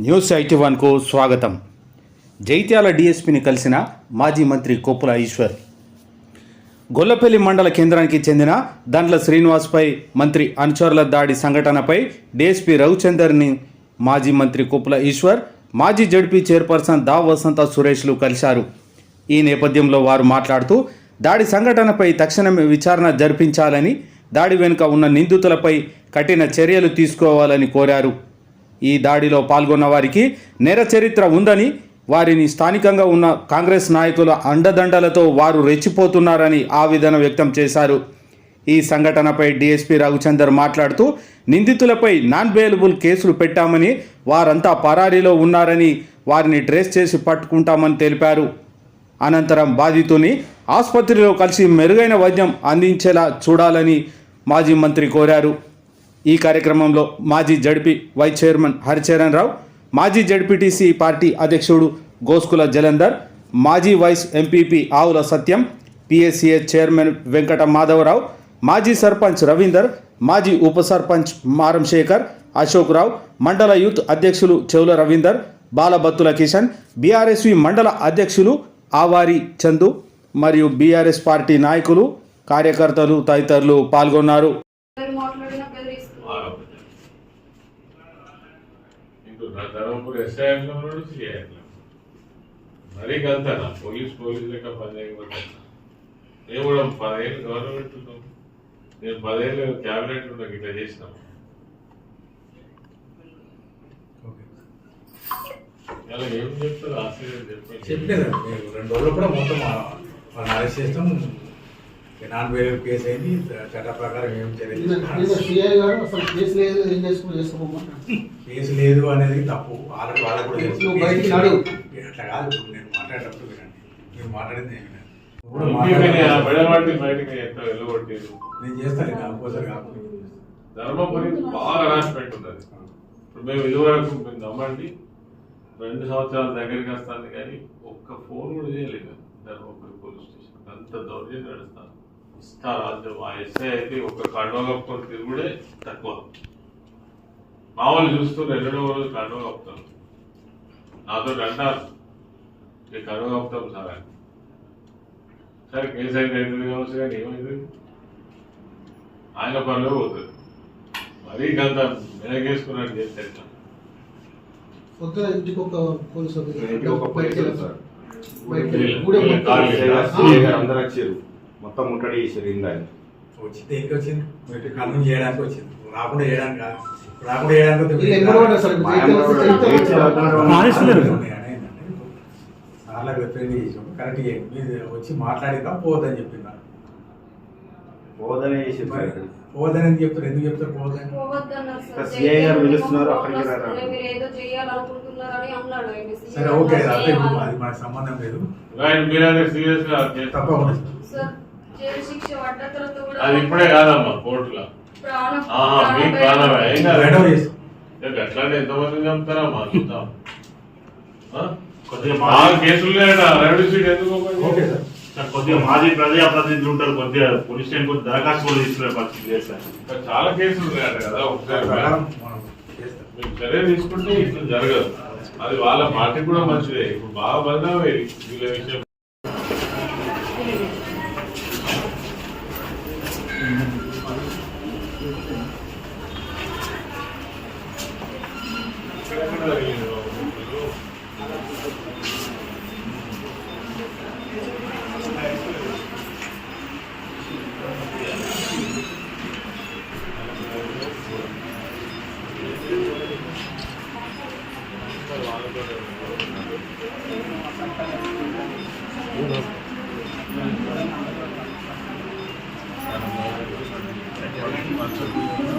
News IT వన్కు స్వాగతం. జైత్యాల డీఎస్పీని కలిసిన మాజీ మంత్రి కొప్పుల ఈశ్వర్. గొల్లపల్లి మండల కేంద్రానికి చెందిన దండ్ల శ్రీనివాస్పై మంత్రి అనుచరుల దాడి సంఘటనపై డీఎస్పీ రవిచందర్ని మాజీ మంత్రి కొప్పుల ఈశ్వర్ మాజీ జడ్పీ చైర్పర్సన్ దా వసంత సురేష్లు కలిశారు. ఈ నేపథ్యంలో వారు మాట్లాడుతూ దాడి సంఘటనపై తక్షణమే విచారణ జరిపించాలని దాడి వెనుక ఉన్న నిందితులపై కఠిన చర్యలు తీసుకోవాలని కోరారు. ఈ దాడిలో పాల్గొన్న వారికి నేర చరిత్ర ఉందని వారిని స్థానికంగా ఉన్న కాంగ్రెస్ నాయకుల అండదండలతో వారు రెచ్చిపోతున్నారని ఆవేదన వ్యక్తం చేశారు. ఈ సంఘటనపై డీఎస్పీ రఘుచందర్ మాట్లాడుతూ నిందితులపై నాన్ బెయిలబుల్ కేసులు పెట్టామని వారంతా పరారీలో ఉన్నారని వారిని ట్రేస్ చేసి పట్టుకుంటామని తెలిపారు. అనంతరం బాధితుని ఆసుపత్రిలో కలిసి మెరుగైన వైద్యం అందించేలా చూడాలని మాజీ మంత్రి కోరారు. ఈ కార్యక్రమంలో మాజీ ZP vice chairman Haricharan Rao మాజీ జడ్పీటీసీ పార్టీ అధ్యక్షుడు గోస్కుల జలంధర్ మాజీ vice MPP Avula Satyam PSCS chairman Venkata Madhavarao మాజీ సర్పంచ్ రవీందర్ మాజీ ఉప సర్పంచ్ మారం శేఖర్ అశోక్ రావు మండల యూత్ అధ్యక్షులు చెవుల రవీందర్ బాలబత్తుల కిషన్ బీఆర్ఎస్వి మండల అధ్యక్షులు ఆవారి చందు మరియు బీఆర్ఎస్ పార్టీ నాయకులు కార్యకర్తలు తదితరులు పాల్గొన్నారు. నా ధర్మపురి ఎస్ఐఎంలో ఉన్నాడు సిఐఎంలో మరీ గంతనా పోలీస్ పోలీస్ లెక్క పని చేయకపోతే నేను కూడా పదేళ్ళు గవర్నమెంట్ ఉన్నాం నేను పదేళ్ళు క్యాబినెట్ ఉన్నా ఇట్లా చేసినాం. ఏం చెప్తారు ఆశ్చర్యం చెప్పండి. చెప్పలేదండి మీరు రెండు రోజులు కూడా మొత్తం అరెస్ట్ చేస్తాం. నాన్ వేరే కేసు అయింది చట్ట ప్రకారం ఏం కేసు లేదు అనేది తప్పు. ఆల్రెడీ వాళ్ళకు కూడా తెలుసు. అట్లా కాదు ఇప్పుడు నేను మాట్లాడేటప్పుడు వినండి. మీరు మాట్లాడింది వెళ్ళగొట్టారు? నేను చేస్తాను కాకపోతే ధర్మపురి బాగా హరాస్మెంట్ ఉన్నది. ఇప్పుడు మేము ఇదివరకు మేము నమ్మండి రెండు సంవత్సరాల దగ్గరికి వస్తుంది కానీ ఒక్క ఫోన్ కూడా చేయలేదు. Dharmapuri police station. అంత దౌర్జన్యం నడుస్తాను ఇస్తా రాజ్యం ఆ ఎస్ఐ అయితే ఒక కండవ కప్పుకొని తిరుగుడే తక్కువ. మామూలు చూస్తూ రెండు రోజులు కండవ కప్పుతాను నాతో అంటారు ఈ కండవ కప్పుతాం సార్ అని సరే కేసు అయితే అవుతుంది కావచ్చు కానీ ఏమైంది? ఆయన పనిలో పోతుంది మరీ గంత వెనకేసుకున్నట్టు చేస్తే ఇంటికి ఒక పోలీసు ఇంటికి ఒక. బయటికి వీళ్ళు- వీళ్ళు అందరు వచ్చారు. మొత్తం ముట్టడి చేశారు ఇందా వచ్చి దేనికి వచ్చింది. మీరు కన్ను చేయడానికి వచ్చింది. రాకుండా చేయడానికి కాదు. రాకుండా చేయడానికి. సార్లకు రిప్రజెంట్ చేసాం కరెక్ట్ చేయండి. మీరు వచ్చి పోవద్దని చెప్పిందా బోధన చేశారు సార్ ఇక్కడ. పోవద్దని ఎందుకు చెప్తారు? ఎందుకు చెప్తారు పోవద్దని? పోవద్దన్నారు సార్. ఓకే. అదే మనకు సంబంధం లేదు. తప్పకుండా అది ఇప్పుడే కాదమ్మా కోర్టులో. మీకు ప్రాణం ప్రాణమే. ఏం కాదు. అట్లానే ఎంతమంది చంపుతారమ్మా చూద్దాం. నాలుగు మాజీ కేసులు రెవెన్యూ సీట్ ఎందుకు ఓపెన్ ఓకే చేశారు? సార్. సార్ కొద్దిగా మాజీ ప్రజాప్రతినిధులు ఉంటారు కొద్దిగా పోలీస్ స్టేషన్ కొద్దిగా దరఖాస్తు కూడా తీసుకునే పరిస్థితి లేదు సార్. చాలా కేసులు లేడు కదా ఒకసారి మీరు చర్య తీసుకుంటే ఇట్లా జరగదు. అది వాళ్ళ పార్టీ కూడా మంచిదే. ఇప్పుడు బాగా బదనామే వీళ్ళ విషయం. 오늘